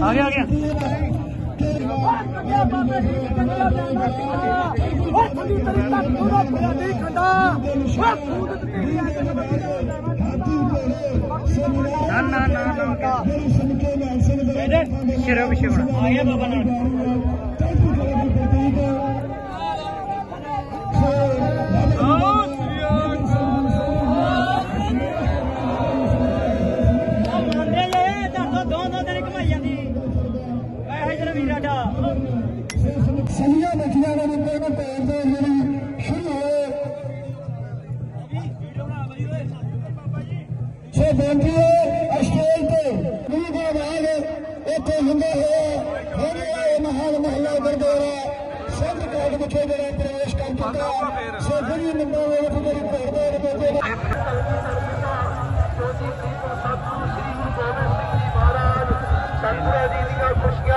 ਆ ਗਿਆ ਆ ਗਿਆ। ਨਾ ਨਾ ਨਾ ਨਾ ਸ਼ੇਰਾ ਪਿੱਛੇ ਹੋਣਾ। ਆ ਗਿਆ ਬਾਬਾ ਨਾਲ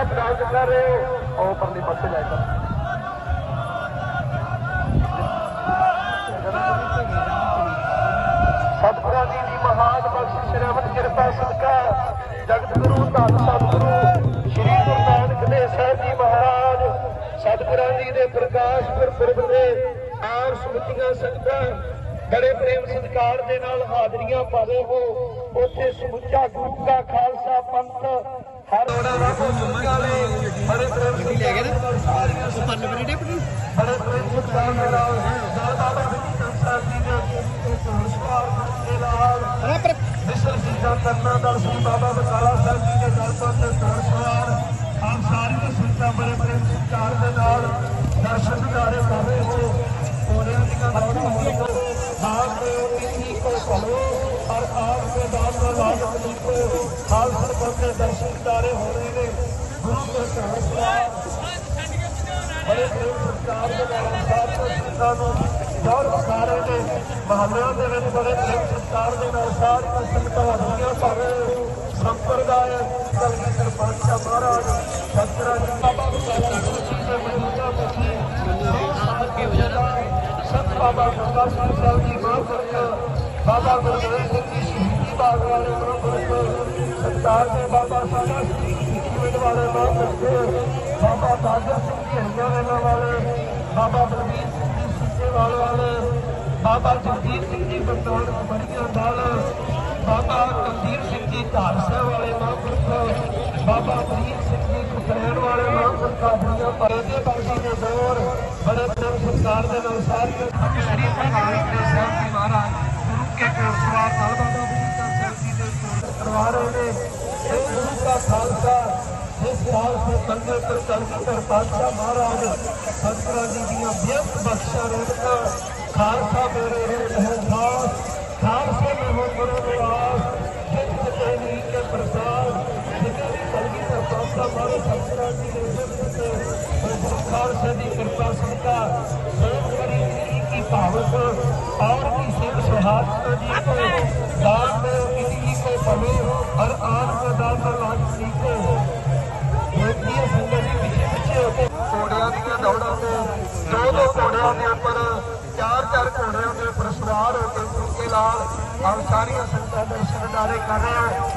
ਦੀਆਂ ਖੁਸ਼ੀਆਂ ਕਰ ਰਹੇ ਹੋ। ਉਹ ਪਰਲੇ ਪਾਸੇ ਲੈ ਕੇ। ਸਤਿਗੁਰਾਂ ਜੀ ਦੀ ਮਹਾਨ ਬਖਸ਼ਿਸ਼ ਰਹਿਮਤ ਕਿਰਪਾ ਸਦਕਾ ਜਗਤ ਗੁਰੂ, ਧੰਨ ਸਤਿਗੁਰੂ, ਸ੍ਰੀ ਗੁਰੂ ਨਾਨਕ ਦੇਵ ਸਾਹਿਬ ਜੀ ਮਹਾਰਾਜ, ਸਤਿਗੁਰਾਂ ਜੀ ਦੇ ਪ੍ਰਕਾਸ਼ ਗੁਰਪੁਰਬ ਦੇ ਆਰ ਸਮਿਤੀਆਂ ਸੰਗਤਾਂ ਬੜੇ ਪ੍ਰੇਮ ਸਤਿਕਾਰ ਦੇ ਨਾਲ ਹਾਜ਼ਰੀਆਂ ਪਾ ਹੋ। ਉੱਥੇ ਸਮੁੱਚਾ ਗੁਰੂ ਦਾ ਖਾਲਸਾ ਪੰਥ ਹਰ ਵਾਲੇ ਬੜੇ ਪ੍ਰੇਮ ਲੈ ਗਏ ਨਾ। ਪਰਲੇ ਬੜੇ ਡਿਪਟੀ ਬੜੇ ਪ੍ਰੇਮ ਸਤਿਕਾਰ ਦੇ ਨਾਲ ਨਾਲ ਬਾਬਾ ਜੀ ਸਾਹਿਬ ਜੀ ਦੇ ਸੰਸਕਾਰ ਦੇ ਨਾਲ ਮਿਸਰ ਜੀ ਦਾ ਕਰਨਾ ਦਰਸ਼ਨ ਬਾਬਾ ਬਕਾਲਾ ਸਾਹਿਬ ਜੀ ਦੇ ਦਰਸ਼ਨ ਤੇ ਸੰਸਕਾਰ ਆਪ ਸਾਰੀਆਂ ਸੰਗਤਾਂ ਬੜੇ ਪ੍ਰੇਮ ਸਤਿਕਾਰ ਦੇ ਨਾਲ। ਦੇ ਦਾਨ ਦਾ ਲਾਭ ਲੀਕੋ ਹਾਲ ਸਰਬਤ ਦੇ ਦਰਸ਼ਨ ਦਿਦਾਰੇ ਹੋ ਰਹੇ ਨੇ ਗੁਰੂ ਦੇ ਸੰਸਕਾਰ ਬੜੇ ਪ੍ਰੇਮ ਸਤਿਕਾਰ ਦੇ ਨਾਲ ਸਾਰੀਆਂ ਸੰਗਤਾਂ ਨੂੰ ਦੌੜ ਵਿਖਾਰੇ ਨੇ ਮਹੱਲਿਆਂ ਦੇ ਵਿੱਚ ਬੜੇ ਪ੍ਰੇਮ ਸਤਿਕਾਰ ਦੇ ਨਾਲ ਸਾਰੀਆਂ ਸੰਗਤਾਂ ਹਾਜ਼ਰੀਆਂ ਭਰ ਰਹੇ ਸੰਪਰਦਾਇ ਕਲਗੀ ਸਰਪੰਚ ਮਹਾਰਾਜ ਸਤਿਗੁਰਾਂ ਜੀ ਬਾਬਾ ਬਕਾਲਾ ਜੀ ਦੇ ਮੌਜੂਦਾ ਮੁਖੀ ਅੱਗੇ ਹੋ ਜਾਣਾ ਸੰਤ ਬਾਬਾ ਗੰਗਾ ਸਿੰਘ ਸਾਹਿਬ ਜੀ ਮਹਾਂਪੁਰਖ ਬਾਬਾ ਗੁਰਦੇਵ ਸਿੰਘ ਜੀ ਭਾਗ ਬਾਗ ਵਾਲੇ ਮਹਾਂਪੁਰਖ ਸਰਦਾਰ ਦੇ ਬਾਬਾ ਸਾਹਿਬ ਸਿੰਘ ਜੀ ਖੇਡ ਵਾਲੇ ਮਹਾਂਪੁਰਖ ਬਾਬਾ ਦਾਦਾ ਸਿੰਘ ਜੀ ਹਰਿਆਣਾ ਵਾਲੇ ਬਾਬਾ ਬਲਬੀਰ ਸਿੰਘ ਜੀ ਸਿੱਧੇਵਾਲ ਵਾਲੇ ਬਾਬਾ ਜਗਦੀਪ ਸਿੰਘ ਜੀ ਬਤੌੜ ਬੜੀਆਂ ਨਾਲ ਬਾਬਾ ਕਲਦੀਰ ਸਿੰਘ ਜੀ ਧਾਰ ਵਾਲੇ ਮਹਾਂਪੁਰਖ ਬਾਬਾ ਪ੍ਰੀਤ ਸਿੰਘ ਜੀ ਕੁਕਰੈਣ ਵਾਲੇ ਮਹਾਂਪੁਰਖ ਆਪਣੀਆਂ ਪਰਦੇ ਬਾਜੀ ਦੇ ਦੌਰ, ਬੜੇ ਪ੍ਰੇਮ ਸਤਿਕਾਰ ਦੇ ਨਾਲ ਸਾਰੀਆਂ ਸ੍ਰੀ ਗੁਰੂ ਨਾਨਕ ਸਾਹਿਬ ਜੀ ਮਹਾਰਾਜ ਗੁਰੂ ਕੇ ਕੋਲ ਸਵਾਰ ਨਾਲ ਬਾਬਾ ਕਰਵਾ ਰਹੇ ਨੇ ਇਹ ਗੁਰੂ ਦਾ ਖਾਲਸਾ, ਇਸ ਨਾਲ ਦੇ ਕੰਦੇ ਪਰ ਕਲਗੀ ਕਰ ਪਾਤਸ਼ਾਹ ਮਹਾਰਾਜ ਸਤਿਗੁਰਾਂ ਜੀ ਦੀਆਂ ਬੇਅੰਤ ਬਖਸ਼ਾ ਰਹਿਤਾਂ ਖਾਲਸਾ ਮੇਰੇ ਰੂਪ ਹੈ ਦਾਸ ਖਾਲਸੇ ਮੈਂ ਹੋ ਗੁਰੂ ਨਿਵਾਸ ਜਿਤ ਜਿਤੇ ਨੀ ਕੇ ਪ੍ਰਸਾਦ, ਜਿਤੇ ਕਲਗੀ ਕਰ ਪਾਤਸ਼ਾਹ ਮਹਾਰਾਜ ਸਤਿਗੁਰਾਂ ਜੀ ਦੇ ਸਿਫਤ ਤੇ ਖਾਲਸੇ ਦੀ ਕਿਰਪਾ ਸਦਕਾ ਸੋਹ ਕਰੀ ਕੀ ਭਾਵਕ, ਔਰ ਦੀ ਸਿਰ ਸੁਹਾਗ ਜੀ ਕੋ ਦਾਸ जी को दान में जिंदगी को भले और आन में दान में लाज सी को ਬੇਨਤੀ ਹੈ ਸੰਗਤ ਜੀ ਪਿੱਛੇ ਪਿੱਛੇ ਹੋ ਕੇ ਘੋੜਿਆਂ ਦੀਆਂ ਦੌੜਾਂ ਤੇ ਦੋ ਦੋ ਘੋੜਿਆਂ ਦੇ ਉੱਪਰ ਚਾਰ ਚਾਰ ਘੋੜਿਆਂ ਦੇ ਉੱਪਰ ਸਵਾਰ ਹੋ ਕੇ ਗੁਰੂ ਕੇ ਲਾਲ ਆਪ ਸਾਰੀਆਂ ਸੰਗਤਾਂ ਦਰਸ਼ਨ ਦਿਦਾਰੇ ਕਰ ਰਹੇ ਹੋ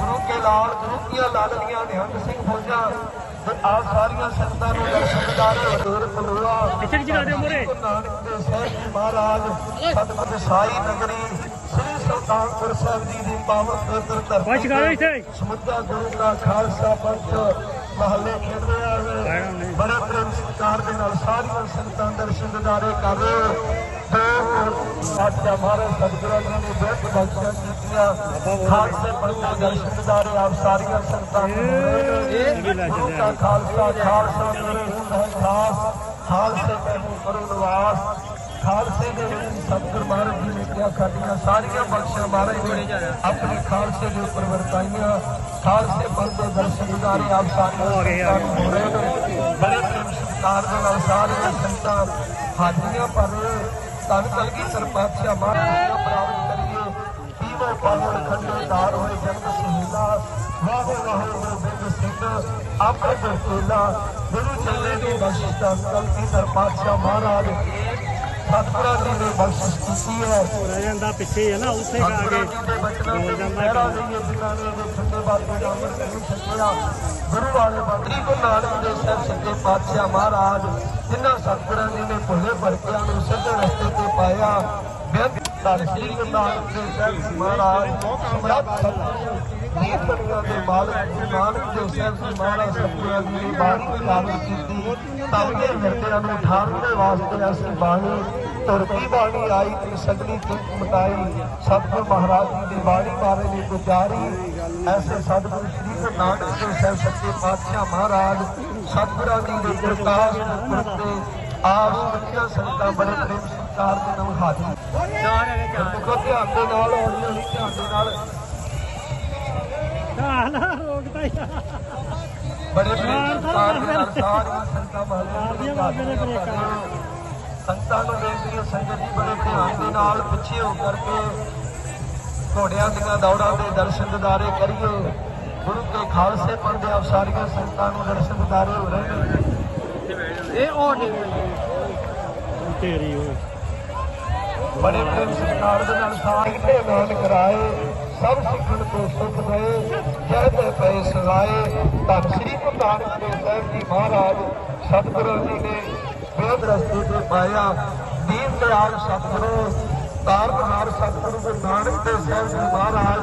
ਗੁਰੂ ਕੇ ਲਾਲ ਗੁਰੂ ਕੀਆਂ ਲਾਡਲੀਆਂ ਨਿਹੰਗ ਸਿੰਘ ਫੌਜਾਂ ਤੇ ਆਪ ਸਾਰੀਆਂ ਸੰਗਤਾਂ ਨੂੰ ਦਰਸ਼ਨ ਦਿਦਾਰੇ ਹੋ ਦੂਰ ਪਲੂਆ ਪਿੱਛੇ ਪਿੱਛੇ ਕਰ ਦਿਓ ਮੂਹਰੇ। ਗੁਰੂ ਨਾਨਕ ਦੇਵ ਸਾਹਿਬ ਜੀ ਮਹਾਰਾਜ ਸਤਿਗੁਰ ਸਾਈ ਨਗਰੀ ਸੁਲਤਾਨਪੁਰ ਸਾਹਿਬ ਜੀ ਦੀ ਪਾਵਨ ਪਵਿੱਤਰ ਧਰਤੀ। ਸਮੁੱਚਾ ਗੁਰੂ ਦਾ ਖਾਲਸਾ ਪੰਥ ਮਹੱਲੇ ਖੇਡ ਰਿਹਾ ਹੈ। ਬੜੇ ਪ੍ਰੇਮ ਸਤਿਕਾਰ ਦੇ ਨਾਲ ਸਾਰੀਆਂ ਸੰਗਤਾਂ ਦਰਸ਼ਨ ਦਿਦਾਰੇ ਕਰ ਰਹੇ ਹੋ ਮਹਾਰਾਜ ਸਤਿਗੁਰਾਂ ਜੀ ਨੇ ਬਹੁਤ ਬਖਸ਼ਿਸ਼ਾਂ ਕੀਤੀਆਂ। ਖਾਲਸੇ ਪੰਥ ਦੇ ਦਰਸ਼ਨ ਦਿਦਾਰੇ ਆਪ ਸਾਰੀਆਂ ਸੰਗਤਾਂ ਨੂੰ ਖਾਲਸਾ ਖਾਲਸਾ ਮੇਰੇ ਖਾਸ। ਖਾਲਸੇ ਕਰੋ ਨਿਵਾਸ। ਖਾਲਸੇ ਦੇ ਵਿੱਚ ਸਤਿਗੁਰ ਮਹਾਰਾਜ ਜੀ ਨੇ ਕਿਹਾ ਸਾਡੀਆਂ ਸਾਰੀਆਂ ਬਖਸ਼ਾਂ ਮਹਾਰਾਜ ਨੇ ਆਪਣੇ ਖਾਲਸੇ ਦੇ ਉੱਪਰ ਵਰਤਾਈਆਂ। ਖਾਲਸੇ ਪੰਥ ਦੇ ਦਰਸ਼ਨ ਦਿਦਾਰੇ ਆਪ ਸਾਰੀਆਂ ਹੋ ਗਏ, ਆ ਗਏ। ਸੰਗਤਾਂ ਨੂੰ ਹੋ ਰਹੇ ਨੇ। ਬੜੇ ਪ੍ਰੇਮ ਸਤਿਕਾਰ ਦੇ ਨਾਲ ਸਾਰੀਆਂ ਸੰਗਤਾਂ ਹਾਜ਼ਰੀਆਂ ਭਰ ਰਹੇ ਧੰਨ ਕਲਗੀਧਰ ਪਾਤਸ਼ਾਹ ਮਹਾਰਾਜ ਦਾ ਪ੍ਰਾਪਤ ਕਰੀਏ ਦੀਵੇ ਪਾਵਨ ਖੰਡੇਦਾਰ ਹੋਏ ਜਨਮ ਸਹੀਲਾ ਵਾਹੋ ਵਾਹੋ ਗੋਬਿੰਦ ਸਿੰਘ ਆਪਣੇ ਬਰਕੇਲਾ ਗੁਰੂ ਚੱਲੇ ਦੀ ਬਖਸ਼ਿਸ਼ ਦਾ ਕਲਗੀਧਰ ਪਾਤਸ਼ਾਹ ਮਹਾਰਾਜ। ਸਤਿਗੁਰਾਂ ਜੀ ਨੇ ਬਖਸ਼ਿਸ਼ ਕੀਤੀ ਹੈ। ਰਹਿ ਜਾਂਦਾ ਪਿੱਛੇ ਹੀ ਨਾ ਉੱਥੇ ਆ ਕੇ ਬੋਲ ਜਾਂਦਾ ਗੁਰੂ ਵਾਲੇ ਬਾਦਰੀ ਕੋ ਨਾਨਕ ਦੇ ਸੱਚੇ ਪਾਤਸ਼ਾਹ ਮਹਾਰਾਜ ਜਿਨ੍ਹਾਂ ਸਤਿਗੁਰਾਂ ਜੀ ਨੇ ਭੁੱਲੇ ਭਰਕਿਆਂ ਨੂੰ ਸਿੱਧੇ ਰਸਤੇ ਤੇ ਪਾਇਆ। ਬੇਅੰਤ ਧੰਨ ਸ੍ਰੀ ਗੁਰੂ ਨਾਨਕ ਦੇਵ ਸਾਹਿਬ ਮਹਾਰਾਜ ਸਤਿਗੁਰੂ ਦੇ ਮਾਲਕ ਨਾਨਕ ਦੇਵ ਸਾਹਿਬ ਮਹਾਰਾਜ ਸਤਿਗੁਰਾਂ ਨੇ ਬਾਣੀ ਲਾਗੂ ਕੀਤੀ ਤਾਂ ਹਿਰਦਿਆਂ ਨੂੰ ਠਾਰਨ ਵਾਸਤੇ ਅਸੀਂ ਬਾਣੀ ਤੁਰਕੀ ਬਾਣੀ ਆਈ, ਤੇ ਸਗਲੀ ਚੁੱਕ ਮਟਾਈ। ਸਤਿਗੁਰ ਮਹਾਰਾਜ ਜੀ ਦੀ ਬਾਣੀ ਬਾਰੇ ਨੇ ਗੁਜਾਰੀ। ਐਸੇ ਸਤਿਗੁਰ ਸ੍ਰੀ ਗੁਰੂ ਨਾਨਕ ਦੇਵ ਸਾਹਿਬ ਸੱਚੇ ਪਾਤਸ਼ਾਹ ਮਹਾਰਾਜ, ਸਤਿਗੁਰਾਂ ਜੀ ਦੇ ਪ੍ਰਕਾਸ਼ ਪੁਰਬ ਆਪ ਸੱਚੀਆਂ ਸੰਗਤਾਂ ਬੜੇ ਪ੍ਰੇਮ ਸਤਿਕਾਰ ਦੇ ਨਾਲ ਹਾਜ਼ਰ ਦੇਖੋ ਧਿਆਨ ਦੇ ਨਾਲ ਹੌਲੀ ਹੌਲੀ ਧਿਆਨ ਦੇ ਨਾਲ। ਆਹ ਨਾ ਰੋਕਦਾ ਹੀ। ਬੜੇ ਪ੍ਰੇਮ ਸਤਿਕਾਰ ਦੇ ਨਾਲ ਸਾਰੀਆਂ ਮਾਰਦੀਆਂ ਮਹੱਲੇ ਬਾਬੇ ਨੇ ਬੇਨਤੀ ਹੈ ਸੰਗਤ ਜੀ ਬੜੇ ਧਿਆਨ ਦੇ ਨਾਲ ਪਿੱਛੇ ਹੋ ਕਰਕੇ ਘੋੜਿਆਂ ਦੀਆਂ ਦੌੜਾਂ ਦੇ ਦਰਸ਼ਨ ਦਿਦਾਰੇ ਕਰੀਏ। ਗੁਰੂ ਕੇ ਖਾਲਸੇ ਪੜਦੇ ਆਪ ਸਾਰੀਆਂ ਸੰਗਤਾਂ ਨੂੰ ਦਰਸ਼ਨ ਦਿਦਾਰੇ ਹੋ ਰਹੇ ਨੇ। ਇਹ ਉਹ ਨਹੀਂ ਤੇਰੀ ਹੋਏ ਬੜੇ ਪ੍ਰੇਮ ਸਤਿਕਾਰ ਦੇ ਨਾਲ ਸਾਰੇ ਐਲਾਨ ਕਰਾਏ? ਸਭ ਸਿੱਖਣ ਤੋਂ ਸੁਖ ਗਏ ਜਹਦੇ ਪਏ ਸਜ਼ਾਏ ਧੰਨ ਸ੍ਰੀ ਗੁਰੂ ਨਾਨਕ ਦੇਵ ਸਾਹਿਬ ਜੀ ਮਹਾਰਾਜ, ਸਤਿਗੁਰੂ ਜੀ ਨੇ ਵੇਦ ਰਸਤੇ ਤੇ ਪਾਇਆ। ਦੀਨ ਦਿਆਲ ਸਤਿਗੁਰੂ ਤਾਰਨਹਾਰ ਸਤਿਗੁਰੂ ਗੁਰੂ ਨਾਨਕ ਦੇਵ ਸਾਹਿਬ ਜੀ ਮਹਾਰਾਜ,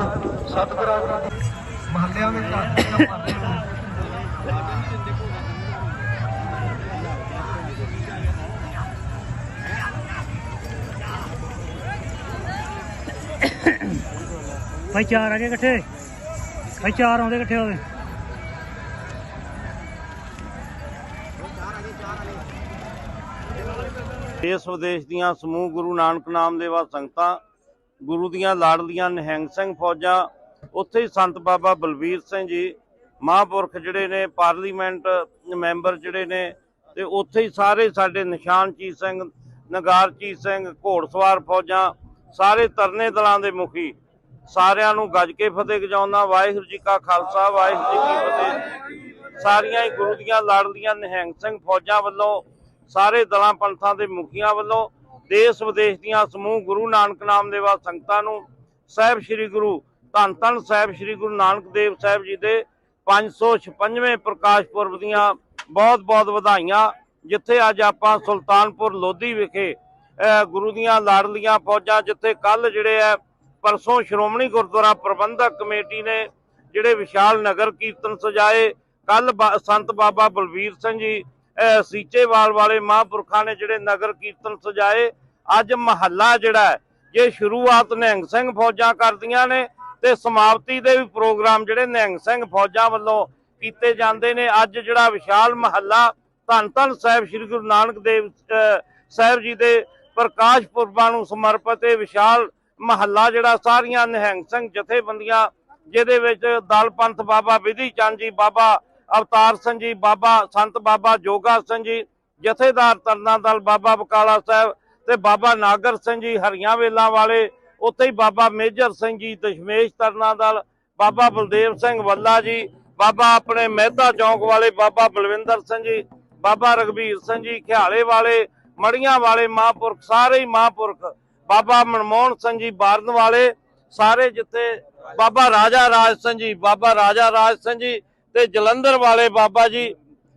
ਸਤਿਗੁਰਾਂ ਜੀ ਦੀ ਮਹੱਲਿਆਂ ਵਿੱਚ ਆਤਮਾ ਭਰ ਰਹੇ ਭਾਈ ਚਾਰ ਆ ਗਏ ਇਕੱਠੇ। ਭਾਈ ਚਾਰ ਆਉਂਦੇ ਇਕੱਠੇ ਹੋਵੇ ਦੇਸ਼ ਵਿਦੇਸ਼ ਦੀਆਂ ਸਮੂਹ ਗੁਰੂ ਨਾਨਕ ਨਾਮ ਦੇਵਾ ਸੰਗਤਾਂ, ਗੁਰੂ ਦੀਆਂ ਲਾੜਲੀਆਂ ਨਿਹੰਗ ਸਿੰਘ ਫੌਜਾਂ, ਉੱਥੇ ਹੀ ਸੰਤ ਬਾਬਾ ਬਲਵੀਰ ਸਿੰਘ ਜੀ, ਮਹਾਂਪੁਰਖ ਜਿਹੜੇ ਨੇ, ਪਾਰਲੀਮੈਂਟ ਮੈਂਬਰ ਜਿਹੜੇ ਨੇ, ਤੇ ਉੱਥੇ ਹੀ ਸਾਰੇ ਸਾਡੇ ਨਿਸ਼ਾਨ ਚੀਤ ਸਿੰਘ ਨਗਾਰਚੀਤ ਸਿੰਘ, ਘੋੜਸਵਾਰ ਫੌਜਾਂ, ਸਾਰੇ ਤਰਨੇ ਦਲਾਂ ਦੇ ਮੁਖੀ ਸਾਰਿਆਂ ਨੂੰ ਗੱਜ ਕੇ ਫਤਿਹ ਗਜਾਉਂਦਾ, ਵਾਹਿਗੁਰੂ ਜੀ ਕਾ ਖਾਲਸਾ, ਵਾਹਿਗੁਰੂ ਜੀ ਕੀ ਫਤਿਹ। ਸਾਰੀਆਂ ਹੀ ਗੁਰੂ ਦੀਆਂ ਲਾੜਲੀਆਂ ਨਿਹੰਗ ਸਿੰਘ ਫੌਜਾਂ ਵੱਲੋਂ, ਸਾਰੇ ਦਲਾਂ ਪੰਥਾਂ ਦੇ ਮੁਖੀਆਂ ਵੱਲੋਂ, ਦੇਸ਼ ਵਿਦੇਸ਼ ਦੀਆਂ ਸਮੂਹ ਗੁਰੂ ਨਾਨਕ ਨਾਮ ਦੇਵਾ ਸੰਗਤਾਂ ਨੂੰ, ਸਾਹਿਬ ਸ੍ਰੀ ਗੁਰੂ ਧੰਨ ਧੰਨ ਸਾਹਿਬ ਸ੍ਰੀ ਗੁਰੂ ਨਾਨਕ ਦੇਵ ਸਾਹਿਬ ਜੀ ਦੇ 556ਵੇਂ ਪ੍ਰਕਾਸ਼ ਪੁਰਬ ਦੀਆਂ ਬਹੁਤ-ਬਹੁਤ ਵਧਾਈਆਂ, ਜਿੱਥੇ ਅੱਜ ਆਪਾਂ ਸੁਲਤਾਨਪੁਰ ਲੋਧੀ ਵਿਖੇ ਗੁਰੂ ਦੀਆਂ ਲਾੜਲੀਆਂ ਫੌਜਾਂ, ਜਿੱਥੇ ਕੱਲ ਜਿਹੜੇ ਆ ਪਰਸੋਂ ਸ਼੍ਰੋਮਣੀ ਗੁਰਦੁਆਰਾ ਪ੍ਰਬੰਧਕ ਕਮੇਟੀ ਨੇ ਜਿਹੜੇ ਵਿਸ਼ਾਲ ਨਗਰ ਕੀਰਤਨ ਸਜਾਏ ਕੱਲ ਸੰਤ ਬਾਬਾ ਬਲਵੀਰ ਸਿੰਘ ਜੀ ਸੀਚੇਵਾਲ ਵਾਲੇ ਮਹਾਂਪੁਰਖਾਂ ਨੇ ਜਿਹੜੇ ਨਗਰ ਕੀਰਤਨ ਸਜਾਏ, ਅੱਜ ਮਹੱਲਾ ਜਿਹੜਾ ਜੇ ਸ਼ੁਰੂਆਤ ਨਿਹੰਗ ਸਿੰਘ ਫੌਜਾਂ ਕਰਦੀਆਂ ਨੇ ਤੇ ਸਮਾਪਤੀ ਦੇ ਵੀ ਪ੍ਰੋਗਰਾਮ ਜਿਹੜੇ ਨਿਹੰਗ ਸਿੰਘ ਫੌਜਾਂ ਵੱਲੋਂ ਕੀਤੇ ਜਾਂਦੇ ਨੇ। ਅੱਜ ਜਿਹੜਾ ਵਿਸ਼ਾਲ ਮਹੱਲਾ, ਧੰਨ ਧੰਨ ਸਾਹਿਬ ਸ੍ਰੀ ਗੁਰੂ ਨਾਨਕ ਦੇਵ ਸਾਹਿਬ ਜੀ ਦੇ ਪ੍ਰਕਾਸ਼ ਪੁਰਬਾਂ ਨੂੰ ਸਮਰਪਿਤ ਇਹ ਵਿਸ਼ਾਲ ਮਹੱਲਾ ਜਿਹੜਾ ਸਾਰੀਆਂ ਨਿਹੰਗ ਸਿੰਘ ਜਥੇਬੰਦੀਆਂ, ਜਿਹਦੇ ਵਿੱਚ ਦਲ ਪੰਥ ਬਾਬਾ ਵਿਧੀ ਚੰਦ ਜੀ, ਬਾਬਾ ਅਵਤਾਰ ਸਿੰਘ ਜੀ, ਬਾਬਾ ਸੰਤ ਬਾਬਾ ਜੋਗਾ ਸਿੰਘ ਜੀ, ਜਥੇਦਾਰ ਤਰਨਾ ਦਲ ਬਾਬਾ ਬਕਾਲਾ ਸਾਹਿਬ ਤੇ ਬਾਬਾ ਨਾਗਰ ਸਿੰਘ ਜੀ, ਹਰੀਆਂ ਵੇਲਾਂ ਵਾਲੇ, ਉੱਥੇ ਹੀ ਬਾਬਾ ਮੇਜਰ ਸਿੰਘ ਜੀ, ਦਸ਼ਮੇਸ਼ ਤਰਨਾ ਦਲ, ਬਾਬਾ ਬਲਦੇਵ ਸਿੰਘ ਵੱਲਾ ਜੀ, ਬਾਬਾ ਆਪਣੇ ਮਹਿਤਾ ਚੌਂਕ ਵਾਲੇ ਬਾਬਾ ਬਲਵਿੰਦਰ ਸਿੰਘ ਜੀ, ਬਾਬਾ ਰਗਵੀਰ ਸਿੰਘ ਜੀ, ਖਿਆਲੇ ਵਾਲੇ, ਮੜੀਆਂ ਵਾਲੇ ਮਹਾਂਪੁਰਖ, ਸਾਰੇ ਹੀ ਮਹਾਂਪੁਰਖ ਬਾਬਾ ਮਨਮੋਹਨ ਸਿੰਘ ਜੀ ਬਾਰਨ ਵਾਲੇ, ਸਾਰੇ ਜਿੱਥੇ ਬਾਬਾ ਰਾਜਾ ਰਾਜ ਸਿੰਘ ਜੀ, ਬਾਬਾ ਰਾਜਾ ਰਾਜ ਸਿੰਘ ਜੀ ਤੇ ਜਲੰਧਰ ਵਾਲੇ ਬਾਬਾ ਜੀ,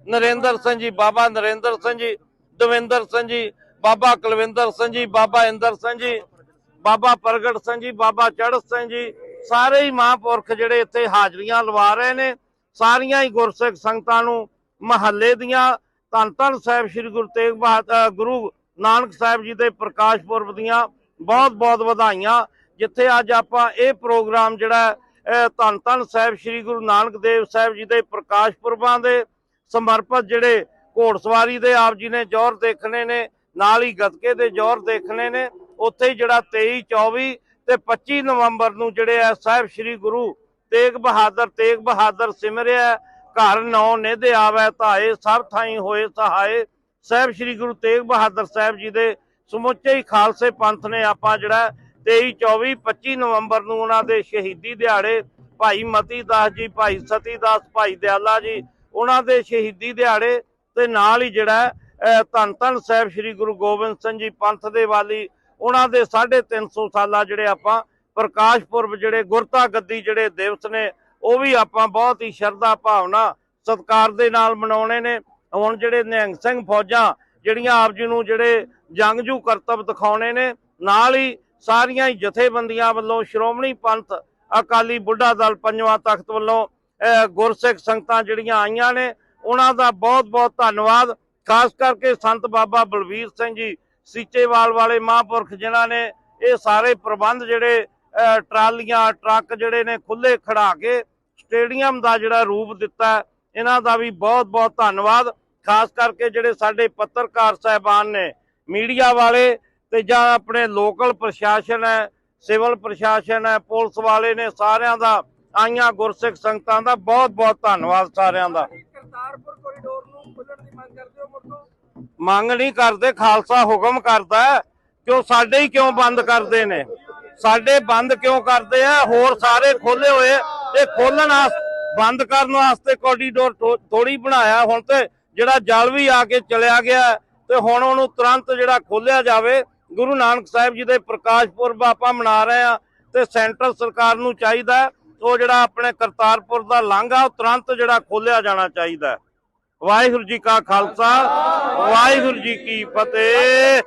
ਨਰਿੰਦਰ ਸਿੰਘ ਜੀ, ਬਾਬਾ ਨਰਿੰਦਰ ਸਿੰਘ ਜੀ, ਦਵਿੰਦਰ ਸਿੰਘ ਜੀ, ਬਾਬਾ ਕੁਲਵਿੰਦਰ ਸਿੰਘ ਜੀ, ਬਾਬਾ ਇੰਦਰ ਸਿੰਘ ਜੀ, ਬਾਬਾ ਪ੍ਰਗਟ ਸਿੰਘ ਜੀ, ਬਾਬਾ ਚੜ੍ਹਤ ਸਿੰਘ ਜੀ, ਸਾਰੇ ਹੀ ਮਹਾਂਪੁਰਖ ਜਿਹੜੇ ਇੱਥੇ ਹਾਜ਼ਰੀਆਂ ਲਵਾ ਰਹੇ ਨੇ, ਸਾਰੀਆਂ ਹੀ ਗੁਰਸਿੱਖ ਸੰਗਤਾਂ ਨੂੰ ਮਹੱਲੇ ਦੀਆਂ ਧੰਨ ਧੰਨ ਸਾਹਿਬ ਸ੍ਰੀ ਗੁਰੂ ਤੇਗ ਬਹਾਦਰ ਗੁਰੂ ਨਾਨਕ ਸਾਹਿਬ ਜੀ ਦੇ ਪ੍ਰਕਾਸ਼ ਪੁਰਬ ਦੀਆਂ ਬਹੁਤ ਬਹੁਤ ਵਧਾਈਆਂ। ਜਿੱਥੇ ਅੱਜ ਆਪਾਂ ਇਹ ਪ੍ਰੋਗਰਾਮ ਜਿਹੜਾ ਧੰਨ ਧੰਨ ਸਾਹਿਬ ਸ੍ਰੀ ਗੁਰੂ ਨਾਨਕ ਦੇਵ ਸਾਹਿਬ ਜੀ ਦੇ ਪ੍ਰਕਾਸ਼ ਪੁਰਬਾਂ ਦੇ ਸਮਰਪਿਤ ਜਿਹੜੇ ਘੋੜਸਵਾਰੀ ਦੇ ਆਪ ਜੀ ਨੇ ਜੋਰ ਦੇਖਣੇ ਨੇ, ਨਾਲ ਹੀ ਗੱਤਕੇ ਦੇ ਜੋਰ ਦੇਖਣੇ ਨੇ, ਉੱਥੇ ਹੀ ਜਿਹੜਾ 23 24 ਤੇ 25 ਨਵੰਬਰ ਨੂੰ ਜਿਹੜੇ ਆ ਸਾਹਿਬ ਸ੍ਰੀ ਗੁਰੂ ਤੇਗ ਬਹਾਦਰ ਤੇਗ ਬਹਾਦਰ ਸਿਮਰਿਆ, ਘਰ ਨੌ ਨਿਧ ਆਵੇ, ਧਾਏ ਸਭ ਥਾਈ ਹੋਏ ਸਹਾਏ। ਸਾਹਿਬ ਸ੍ਰੀ ਗੁਰੂ ਤੇਗ ਬਹਾਦਰ ਸਾਹਿਬ ਜੀ ਦੇ ਸਮੁੱਚੇ ਹੀ ਖਾਲਸੇ ਪੰਥ ਨੇ ਆਪਾਂ ਜਿਹੜਾ 23 24 25 ਨਵੰਬਰ ਨੂੰ ਉਹਨਾਂ ਦੇ ਸ਼ਹੀਦੀ ਦਿਹਾੜੇ, ਭਾਈ ਮਤੀ ਦਾਸ ਜੀ, ਭਾਈ ਸਤੀ ਦਾਸ ਭਾਈ ਦਿਆਲਾ ਜੀ, ਉਹਨਾਂ ਦੇ ਸ਼ਹੀਦੀ ਦਿਹਾੜੇ ਤੇ ਨਾਲ ਹੀ ਜਿਹੜਾ ਧੰਨ ਧੰਨ ਸਾਹਿਬ ਸ੍ਰੀ ਗੁਰੂ ਗੋਬਿੰਦ ਸਿੰਘ ਜੀ ਪੰਥ ਦੇ ਵਾਲੀ ਉਹਨਾਂ ਦੇ 350 ਸਾਲਾ ਜਿਹੜੇ ਆਪਾਂ ਪ੍ਰਕਾਸ਼ ਪੁਰਬ ਜਿਹੜੇ ਗੁਰਤਾ ਗੱਦੀ ਜਿਹੜੇ ਦਿਵਸ ਨੇ, ਉਹ ਵੀ ਆਪਾਂ ਬਹੁਤ ਹੀ ਸ਼ਰਧਾ ਭਾਵਨਾ ਸਤਿਕਾਰ ਦੇ ਨਾਲ ਮਨਾਉਣੇ ਨੇ। ਹੁਣ ਜਿਹੜੇ ਨਿਹੰਗ ਸਿੰਘ ਫੌਜਾਂ ਜਿਹੜੀਆਂ ਆਪ ਜੀ ਨੂੰ ਜਿਹੜੇ ਜੰਗਜੂ ਕਰਤੱਵ ਦਿਖਾਉਣੇ ਨੇ। ਨਾਲ ਹੀ ਸਾਰੀਆਂ ਹੀ ਜਥੇਬੰਦੀਆਂ ਵੱਲੋਂ ਸ਼੍ਰੋਮਣੀ ਪੰਥ ਅਕਾਲੀ ਬੁੱਢਾ ਦਲ ਪੰਜਵਾਂ ਤਖਤ ਵੱਲੋਂ ਗੁਰਸਿੱਖ ਸੰਗਤਾਂ ਜਿਹੜੀਆਂ ਆਈਆਂ ਨੇ, ਉਹਨਾਂ ਦਾ ਬਹੁਤ-ਬਹੁਤ ਧੰਨਵਾਦ। ਖਾਸ ਕਰਕੇ ਸੰਤ ਬਾਬਾ ਬਲਵੀਰ ਸਿੰਘ ਜੀ, ਸੀਚੇਵਾਲ ਵਾਲੇ ਮਹਾਂਪੁਰਖ ਜਿਨ੍ਹਾਂ ਨੇ ਇਹ ਸਾਰੇ ਪ੍ਰਬੰਧ ਜਿਹੜੇ ਟਰਾਲੀਆਂ, ਟਰੱਕ ਜਿਹੜੇ ਨੇ ਖੁੱਲੇ ਖੜਾ ਕੇ ਸਟੇਡੀਅਮ ਦਾ ਜਿਹੜਾ ਰੂਪ ਦਿੱਤਾ ਇਹਨਾਂ ਦਾ ਵੀ ਬਹੁਤ-ਬਹੁਤ ਧੰਨਵਾਦ। ਖਾਸ ਕਰਕੇ ਜਿਹੜੇ ਸਾਡੇ ਪੱਤਰਕਾਰ ਸਹਿਬਾਨ ਨੇ ਮੀਡੀਆ ਵਾਲੇ ਤੇ ਜਾਂ ਆਪਣੇ ਲੋਕਲ ਪ੍ਰਸ਼ਾਸਨ ਹੈ ਸਿਵਲ ਪ੍ਰਸ਼ਾਸਨ ਹੈ ਪੁਲਿਸ ਵਾਲੇ ਨੇ ਸਾਰਿਆਂ ਦਾ ਆਈਆਂ ਗੁਰਸਿੱਖ ਸੰਗਤਾਂ ਦਾ ਬਹੁਤ-ਬਹੁਤ ਧੰਨਵਾਦ ਸਾਰਿਆਂ ਦਾ। ਕਰਤਾਰਪੁਰ ਕੋਰੀਡੋਰ ਨੂੰ ਖੁੱਲਣ ਦੀ ਮੰਗ ਕਰਦੇ ਹੋ ਮੰਗ ਨਹੀਂ ਕਰਦੇ ਖਾਲਸਾ ਹੁਕਮ ਕਰਦਾ ਹੈ ਕਿ ਉਹ ਸਾਡੇ ਹੀ ਕਿਉਂ ਬੰਦ ਕਰਦੇ ਨੇ? ਸਾਡੇ ਬੰਦ ਕਿਉਂ ਕਰਦੇ ਆ? ਹੋਰ ਸਾਰੇ ਖੋਲੇ ਹੋਏ ਤੇ ਖੋਲਣ ਬੰਦ ਕਰਨ ਵਾਸਤੇ ਕੋਰੀਡੋਰ ਥੋੜੀ ਬਣਾਇਆ ਹੁਣ ਤੇ ਜਿਹੜਾ ਜਲ ਵੀ ਆ ਕੇ ਚਲਿਆ ਗਿਆ ਤੇ ਹੁਣ ਉਹਨੂੰ ਤੁਰੰਤ ਜਿਹੜਾ ਖੋਲਿਆ ਜਾਵੇ, ਗੁਰੂ ਨਾਨਕ ਸਾਹਿਬ ਜੀ ਦੇ ਪ੍ਰਕਾਸ਼ ਪੁਰਬ ਆਪਾਂ ਮਨਾ ਰਹੇ ਆ ਤੇ ਸੈਂਟਰ ਸਰਕਾਰ ਨੂੰ ਚਾਹੀਦਾ ਉਹ ਜਿਹੜਾ ਆਪਣੇ ਕਰਤਾਰਪੁਰ ਦਾ ਲਾਂਘਾ, ਉਹ ਤੁਰੰਤ ਜਿਹੜਾ ਖੋਲਿਆ ਜਾਣਾ ਚਾਹੀਦਾ ਵਾਹਿਗੁਰੂ ਜੀ ਕਾ ਖਾਲਸਾ, ਵਾਹਿਗੁਰੂ ਜੀ ਕੀ ਫਤਿਹ।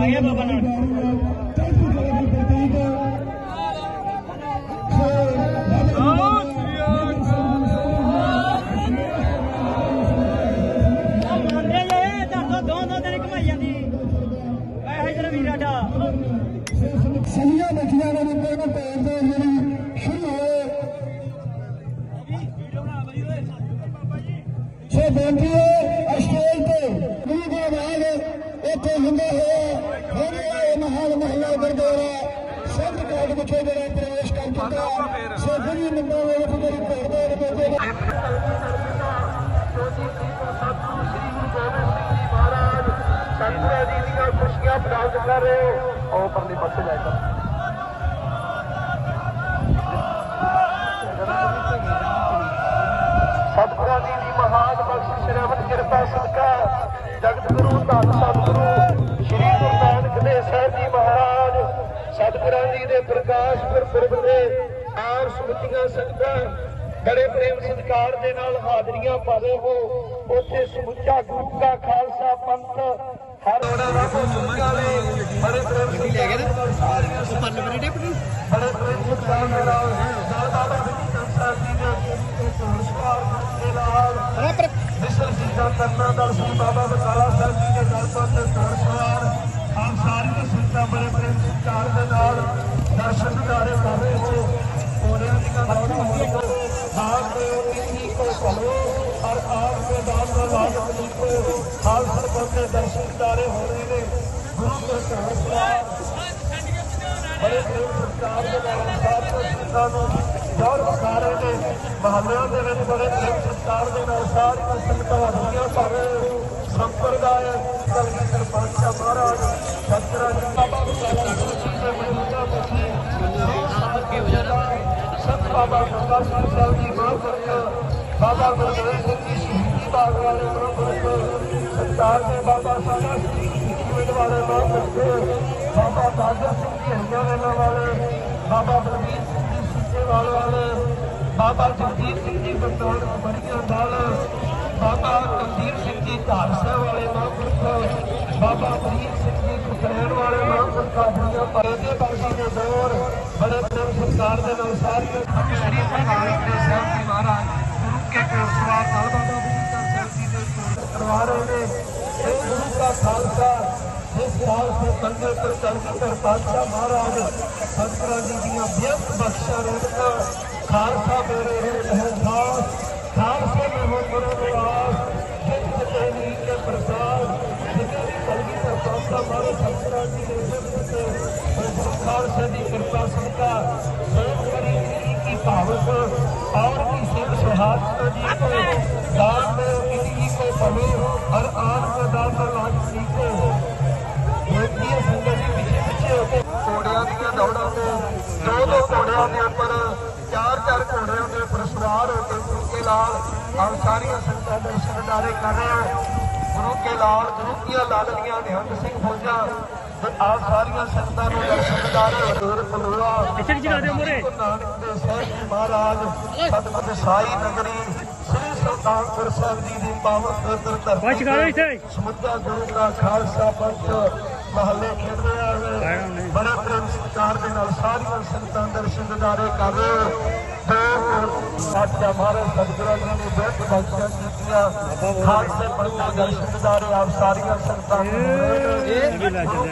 ਵਿਸ਼ੇ ਬਣਾ ਆ ਸਿੰਘ ਕਾਟ ਵਿਖੇ ਜਿਹੜਾ ਪ੍ਰਵੇਸ਼ ਕਰ ਚੁੱਕਾ ਸੋ ਗੁਰੂ ਨੰਬਰ ਵਾਲੇ ਤੋਂ ਜਿਹੜੀ ਭੇਡ ਦੇ ਗੁਰਦੁਆਰਾ ਸੰਤਰਾ ਜੀ ਦੀਆਂ ਖੁਸ਼ੀਆਂ ਪ੍ਰਾਪਤ ਕਰ ਰਹੇ ਹੋ ਉਹ ਪਰਲੇ ਪਾਸੇ ਲੈ ਕੇ ਸਤਿਗੁਰਾਂ ਜੀ ਦੀ ਮਹਾਨ ਬਖਸ਼ਿਸ਼ ਰਹਿਮਤ ਕਿਰਪਾ ਸਤਿਗੁਰਾਂ ਜੀ ਦੇ ਪ੍ਰਕਾਸ਼ ਗੁਰਪੁਰਬ ਦੇ ਆਰ ਸੁਰਤੀਆਂ ਸਦਕਾ ਬੜੇ ਪ੍ਰੇਮ ਸਤਿਕਾਰ ਦੇ ਨਾਲ ਹਾਜ਼ਰੀਆਂ ਪਾ ਰਹੇ ਹੋ। ਉੱਥੇ ਸਮੁੱਚਾ ਗੁਰੂ ਦਾ ਖਾਲਸਾ ਪੰਥ ਹਰ ਵਾਲੇ ਬੜੇ ਪ੍ਰੇਮ ਲੈ ਗਏ ਸਾਰੀਆਂ ਪਰਲੇ ਬਰੇ ਡਿਪਟੀ ਬੜੇ ਪ੍ਰੇਮ ਸਤਿਕਾਰ ਦੇ ਨਾਲ ਨਾਲ ਬਾਬਾ ਜੀ ਸਾਹਿਬ ਜੀ ਦੇ ਸੰਸਕਾਰ ਦੇ ਨਾਲ ਮਿਸਰ ਜੀ ਦਾ ਕਰਨਾ ਦਰਸ਼ਨ ਬਾਬਾ ਬਕਾਲਾ ਸਾਹਿਬ ਜੀ ਦੇ ਦਲ ਪਰ ਤੇ ਸੰਸਕਾਰ। ਦਰਸ਼ਨ ਦਿਦਾਰੇ ਕਰ ਰਹੇ ਹੋ ਕੋਰਿਆਂ ਦੀ ਗੱਲ ਹੁੰਦੀ ਹੈ ਆਪ ਕੀ ਕੋ ਕਹੋ और आपके दान का लाभ को हाल हर बंदे दर्शन दिदारे हो रहे ने गुरु के संस्कार ਬੜੇ ਪ੍ਰੇਮ ਸਤਿਕਾਰ ਦੇ ਨਾਲ ਸਾਧ ਸੰਗਤਾਂ ਨੂੰ ਦੌਰ ਵਿਖਾ ਰਹੇ ਨੇ ਮਹੱਲਿਆਂ ਦੇ ਵਿੱਚ ਬੜੇ ਪ੍ਰੇਮ ਸਤਿਕਾਰ ਦੇ ਨਾਲ ਸਾਰੀਆਂ ਸੰਗਤਾਂ ਹੁੰਦੀਆਂ ਭਾਵੇਂ ਸੰਪਰਦਾਇ ਕਲਗੀ ਸਰਪੰਚ ਮਹਾਰਾਜ ਸਤਿਗੁਰਾਂ ਜੀ ਬਾਬਾ ਬਕਾਲਾ ਜੀ ਬਾਬਾ ਗੰਗਾ ਸਿੰਘ ਸਾਹਿਬ ਜੀ ਮਹਾਂਪੁਰਖ, ਬਾਬਾ ਗੁਰਦੇਵ ਸਿੰਘ ਜੀ ਸ਼ਹੀਦੀ ਬਾਗ ਵਾਲੇ ਮਹਾਂਪੁਰਖ, ਸਰਦਾਰ ਦੇ ਬਾਬਾ ਸਾਡਾ ਸਿੰਘ ਜੀ ਵਾਲੇ ਮਹਾਂਪੁਰਖ, ਬਾਬਾ ਦਾਦਰ ਸਿੰਘ ਜੀ ਹਰੀਆਂ ਵੇਲਾਂ ਵਾਲੇ, ਬਾਬਾ ਬਲਵੀਰ ਸਿੰਘ ਜੀ ਸੀਚੇਵਾਲ ਵਾਲੇ ਬਾਬਾ ਜਗਜੀਤ ਸਿੰਘ ਜੀ ਬਟੋਲ ਬੜੀਆਂ ਦਲ ਬਾਬਾ ਤੰਦੀਰ ਸਿੰਘ ਜੀ ਢਾਲਸਾ ਵਾਲੇ ਮਹਾਂਪੁਰਖ, ਬਾਬਾ ਅਮਰੀਕ ਸਿੰਘ ਜੀ ਕੁਕਰੈਣ ਵਾਲੇ ਮਹਾਂਪੁਰਖਾਂ ਬੜੀਆਂ ਪਰੇ ਦੇ ਬਾਜੀ ਦੇ ਦੌਰ ਬੜੇ ਪ੍ਰੇਮ ਦੇ ਨਾਲ ਸਾਰੀਆਂ ਸ੍ਰੀ ਭਗਵਾਨ ਦੇ ਸਾਹਿਬ ਜੀ ਮਹਾਰਾਜ ਗੁਰੂ ਕੇ ਕੋਲ ਸਵਾਰ ਬਾਬਾ ਬੁੱਢਾ ਸਾਹਿਬ ਜੀ ਦੇ ਕਰਵਾ ਰਹੇ ਨੇ ਇਹ ਗੁਰੂ ਦਾ ਖਾਲਸਾ ਇਸ ਸਾਲ ਸੇ ਕੰਦੇ ਪਰ ਚੰਗੀ ਕਰ ਪਾਤਸ਼ਾਹ ਮਹਾਰਾਜ ਸਤਿਗੁਰਾਂ ਜੀ ਦੀਆਂ ਬੇਅੰਤ ਬਖਸ਼ਾ ਰੋਣਕਾਂ ਖਾਲਸਾ ਮੇਰੇ ਰੂਪ ਹੈ ਖਾਸ ਖਾਲਸੇ ਮੈਂ ਹੋ ਗੁਰੂ ਨਿਵਾਸ ਜਿਸ ਤੇ ਨੀ ਪ੍ਰਸਾਦ ਜਿਸੇ ਕਲਗੀ ਕਰ ਪਾਤਸ਼ਾਹ ਮਹਾਰਾਜ ਸਤਿਗੁਰਾਂ ਜੀ ਦੇ ਖਾਲਸੇ ਦੀ ਕਿਰਪਾ ਸਦਕਾ ਸੋਚ ਕਰੀ ਕੀ ਭਾਵਕ, ਔਰ ਵੀ ਸਿੱਖ ਸੁਹਾਗ ਜੀ ਕੋ ਦਾਤ ਕਿਤੀ ਕੋ ਭਲੇ ਹਰ ਆਨ ਕੋ ਦਾਤ ਲਾਜ ਸੀ ਕੋ ਮੋਤੀਆ ਸੰਗਤ ਜੀ ਪਿੱਛੇ ਪਿੱਛੇ ਹੋ ਕੇ ਘੋੜਿਆਂ ਦੀਆਂ ਦੌੜਾਂ ਤੇ, ਦੋ ਦੋ ਘੋੜਿਆਂ ਦੇ ਉੱਪਰ, ਚਾਰ ਚਾਰ ਘੋੜਿਆਂ ਦੇ ਉੱਪਰ ਸਵਾਰ ਹੋ ਕੇ ਗੁਰੂ ਕੇ ਲਾਲ ਆਪ ਸਾਰੀਆਂ ਸੰਗਤਾਂ ਦੇ ਸਰਦਾਰੇ ਕਰ ਰਹੇ ਹੋ ਗੁਰੂ ਕੇ ਲਾਲ, ਗੁਰੂ ਦੀਆਂ ਲਾਲਨੀਆਂ ਨਿਹੰਗ ਸਿੰਘ ਫੌਜਾਂ ਤੇ ਸਾਰੀਆਂ ਸੰਗਤਾਂ ਨੂੰ ਦਰਸ਼ਨ ਦਿਦਾਰੇ ਹੋ ਦੂਰ ਪਲੂਆ ਇੱਥੇ ਵੀ ਜਗਾ ਦਿਓ ਮੂਹਰੇ। ਗੁਰੂ ਨਾਨਕ ਦੇਵ ਸਾਹਿਬ ਜੀ ਮਹਾਰਾਜ ਸਤਿਗੁਰ ਸਾਈ ਨਗਰੀ ਸ੍ਰੀ ਸੁਲਤਾਨਪੁਰ ਸਾਹਿਬ ਜੀ ਦੀ ਪਾਵਨ ਪਵਿੱਤਰ ਧਰਤੀ ਇੱਥੇ। ਸਮੁੱਚਾ ਗੁਰੂ ਦਾ ਖਾਲਸਾ ਪੰਥ ਮਹੱਲੇ ਖੇਡ ਰਿਹਾ ਹੈ। ਬੜੇ ਪ੍ਰੇਮ ਸਤਿਕਾਰ ਦੇ ਨਾਲ ਸਾਰੀਆਂ ਸੰਗਤਾਂ ਦਰਸ਼ਨ ਦਿਦਾਰੇ ਕਰ ਰਹੇ ਹੋ ਤੇ ਸਾਡਾ ਮਹਾਰਾਜ ਸਤਿਗੁਰਾਂ ਜੀ ਨੇ ਬਹੁਤ ਬਖਸ਼ਿਸ਼ ਕੀਤੀਆਂ ਖਾਲਸੇ ਪੰਥ ਦੇ ਦਰਸ਼ਨ ਦਿਦਾਰੇ ਆਪ ਸਾਰੀਆਂ ਸੰਗਤਾਂ ਨੂੰ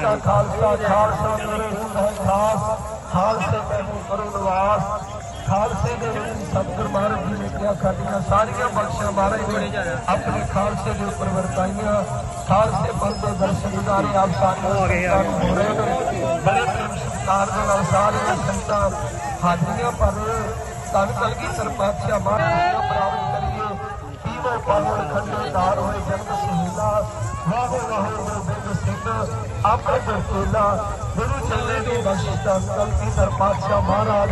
ਦਾ ਖਾਲਸਾ ਖਾਲਸਾ ਮੇਰੇ ਹੈ ਖਾਸ ਖਾਲਸੇ। ਮੈਨੂੰ ਕਰੋ ਨਿਵਾਸ। ਖਾਲਸੇ ਦੇ ਵਿੱਚ ਸਤਿਗੁਰ ਮਹਾਰਾਜ ਜੀ ਨੇ ਕਿਹਾ ਸਾਡੀਆਂ ਸਾਰੀਆਂ ਬਖਸ਼ਾਂ ਮਹਾਰਾਜ ਨੇ ਆਪਣੇ ਖਾਲਸੇ ਦੇ ਉੱਪਰ ਵਰਤਾਈਆਂ। ਖਾਲਸੇ ਪੰਥ ਦੇ ਦਰਸ਼ਨ ਦਿਦਾਰੇ ਆਪ ਸਾਰੀਆਂ ਗਏ, ਗਏ। ਹੋ ਨੇ। ਬੜੇ ਸਤਿਕਾਰ ਦੇ ਨਾਲ ਸਾਰੀਆਂ ਸੰਗਤਾਂ ਹਾਜ਼ਰੀਆਂ ਭਰ ਧੰਨ ਕਲਗੀ ਸਰਪਾਤਸ਼ਾਹ ਮਹਾਰਾਜ ਨੂੰ ਪ੍ਰਾਪਤ ਕਰੀਏ ਪੀਵੋ ਪਾਵਨ ਖੰਡੇਦਾਰ ਹੋਏ ਜਨਮ ਸਹੀਲਾ। ਵਾਹੋ ਵਾਹੋ ਹੋ ਸਿੰਘ, ਆਪਣੇ ਗੁਰਤੇਲਾ ਗੁਰੂ ਚੱਲੇ ਦੀ ਬਖਸ਼ਿਸ਼ ਦਾ ਕਲਗੀ ਸਰਪਾਤਸ਼ਾਹ ਮਹਾਰਾਜ।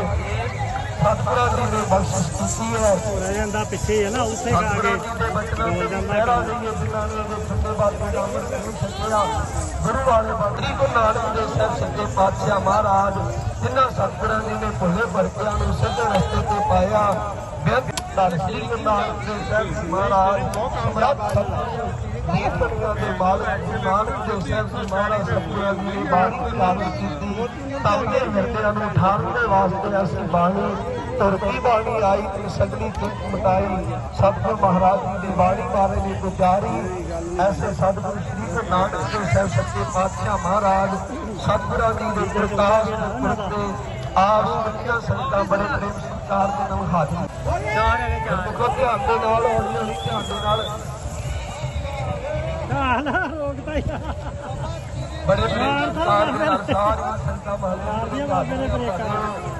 ਸਤਿਗੁਰਾਂ ਜੀ ਨੇ ਬਖਸ਼ਿਸ਼ ਕੀਤੀ ਹੈ ਰਹਿ ਜਾਂਦਾ ਪਿੱਛੇ ਹੀ ਹੈ ਨਾ ਉੱਥੇ ਆ ਕੇ ਬੋਲ ਜਾਂਦਾ ਹੈ ਗੁਰੂ ਵਾਲੇ ਬਾਤਰੀ ਕੋ ਨਾਨਕ ਦੇ ਸਾਹਿਬ ਸੱਚੇ ਪਾਤਸ਼ਾਹ ਮਹਾਰਾਜ ਜਿਨ੍ਹਾਂ ਸਤਿਗੁਰਾਂ ਜੀ ਨੇ ਭੁੱਲੇ ਭਰਕਿਆਂ ਨੂੰ ਸਿੱਧੇ ਰਸਤੇ ਤੇ ਪਾਇਆ ਬੇਅੰਤ ਸ੍ਰੀ ਗੁਰੂ ਨਾਨਕ ਦੇਵ ਸਾਹਿਬ ਮਹਾਰਾਜ ਸਮਰੱਥ ਸਤਿਗੁਰੂ ਦੀਪ ਦੇ ਮਾਲਕ ਗੁਰੂ ਨਾਨਕ ਸਾਹਿਬ ਮਹਾਰਾਜ ਸਤਿਗੁਰਾਂ ਜੀ ਨੇ ਬਾਣੀ ਲਾਗੂ ਕੀਤੀ ਤਾਂ ਦੇ ਹਿਰਦਿਆਂ ਨੂੰ ਠਾਰਨ ਦੇ ਵਾਸਤੇ ਅਸੀਂ ਬਾਣੀ ਤੁਰਕੀ ਬਾਣੀ ਆਈ ਤੇ ਸਗਲੀ ਚਿੰਤ ਮਟਾਈ। ਸਤਿਗੁਰ ਮਹਾਰਾਜ ਜੀ ਦੀ ਬਾਣੀ ਬਾਰੇ ਨੇ ਗੁਜਾਰੀ ਐਸੇ ਸਤਿਗੁਰੂ ਸ੍ਰੀ ਗੁਰੂ ਨਾਨਕ ਦੇਵ ਸਾਹਿਬ ਸੱਚੇ ਪਾਤਸ਼ਾਹ ਮਹਾਰਾਜ ਸਤਿਗੁਰਾਂ ਦੇ ਪ੍ਰਕਾਸ਼ ਦੇ ਪੁਰਖ ਤੇ ਆਪ ਸੱਚੀਆਂ ਸੰਗਤਾਂ ਬੜੇ ਪ੍ਰੇਮ ਸਤਿਕਾਰ ਦੇ ਨਾਲ ਹਾਜ਼ਰ ਦੇਖੋ ਧਿਆਨ ਦੇ ਨਾਲ ਹੌਲੀ ਹੌਲੀ ਧਿਆਨ ਦੇ ਨਾਲ। ਆਹ ਨਾ ਰੋਕਦਾ ਹੀ ਆ। ਬੜੇ ਪ੍ਰੇਮ ਸਤਿਕਾਰ ਦੇ ਨਾਲ ਸਾਰੀਆਂ ਸੰਗਤਾਂ ਮਹੱਲੇ ਨੇ। ਬ੍ਰੇਕਾਂ।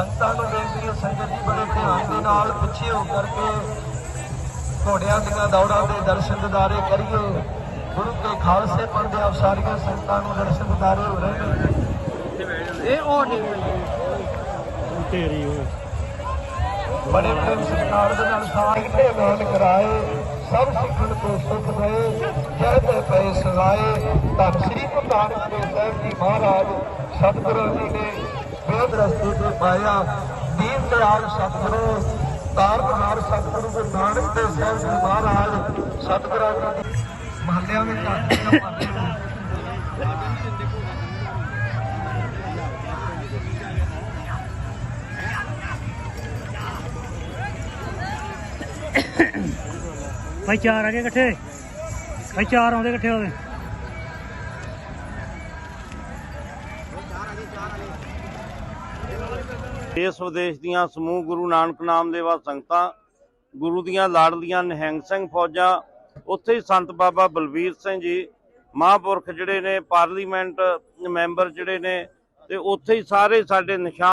ਸੰਗਤਾਂ ਨੂੰ ਬੇਨਤੀ ਹੈ ਸੰਗਤ ਜੀ ਬੜੇ ਧਿਆਨ ਦੇ ਨਾਲ ਪਿੱਛੇ ਹੋ ਕਰਕੇ ਘੋੜਿਆਂ ਦੀਆਂ ਦੌੜਾਂ ਦੇ ਦਰਸ਼ਨ ਦਿਦਾਰੇ ਕਰੀਏ। ਗੁਰੂ ਕੇ ਖਾਲਸੇ ਪੰਦੇ ਆਪ ਸਾਰੀਆਂ ਸੰਗਤਾਂ ਨੂੰ ਦਰਸ਼ਨ ਦਿਦਾਰੇ ਹੋ ਰਹੇ ਨੇ। ਇਹ ਉਹ ਨਹੀਂ ਤੇਰੀ ਹੋਏ ਬੜੇ ਪ੍ਰੇਮ ਸਤਿਕਾਰ ਦੇ ਨਾਲ ਸਾਰੇ ਐਲਾਨ ਕਰਾਏ ਸਭ ਸਿੱਖਣ ਤੋਂ ਸੁਖ ਗਏ ਜੈ ਜੈ ਪਏ ਸਗਾਏ ਧੰਨ ਸ੍ਰੀ ਗੁਰੂ ਨਾਨਕ ਦੇਵ ਸਾਹਿਬ ਜੀ ਮਹਾਰਾਜ ਸਤਿਗੁਰੂ ਜੀ ਨੇ ਵੇਦ ਰਸਤੇ ਤੇ ਪਾਇਆ। ਦੀਨ ਦਿਆਲ ਸਤਿਗੁਰੂ ਤਾਰਨਹਾਰ ਸਤਿਗੁਰੂ ਗੁਰੂ ਨਾਨਕ ਦੇਵ ਸਾਹਿਬ ਮਹਾਰਾਜ ਸਤਿਗੁਰਾਂ ਦੀ। ਮਹੱਲਿਆਂ ਵਿੱਚ ਆਰਤੀਆਂ ਪਾਉਂਦੇ ਨੇ ਭਾਈ ਚਾਰ ਆ ਗਏ ਇਕੱਠੇ। ਭਾਈ ਚਾਰ ਆਉਂਦੇ ਇਕੱਠੇ ਹੋਵੇ ਦੇਸ਼ ਵਿਦੇਸ਼ ਦੀਆਂ ਸਮੂਹ ਗੁਰੂ ਨਾਨਕ ਨਾਮ ਦੇਵਾ ਸੰਗਤਾਂ, ਗੁਰੂ ਦੀਆਂ ਲਾੜਲੀਆਂ ਨਿਹੰਗ ਸਿੰਘ ਫੌਜਾਂ, ਉੱਥੇ ਹੀ ਸੰਤ ਬਾਬਾ ਬਲਵੀਰ ਸਿੰਘ ਜੀ, ਮਹਾਂਪੁਰਖ ਜਿਹੜੇ ਨੇ, ਪਾਰਲੀਮੈਂਟ ਮੈਂਬਰ ਜਿਹੜੇ ਨੇ, ਤੇ ਉੱਥੇ ਹੀ ਸਾਰੇ ਸਾਡੇ ਨਿਸ਼ਾਨ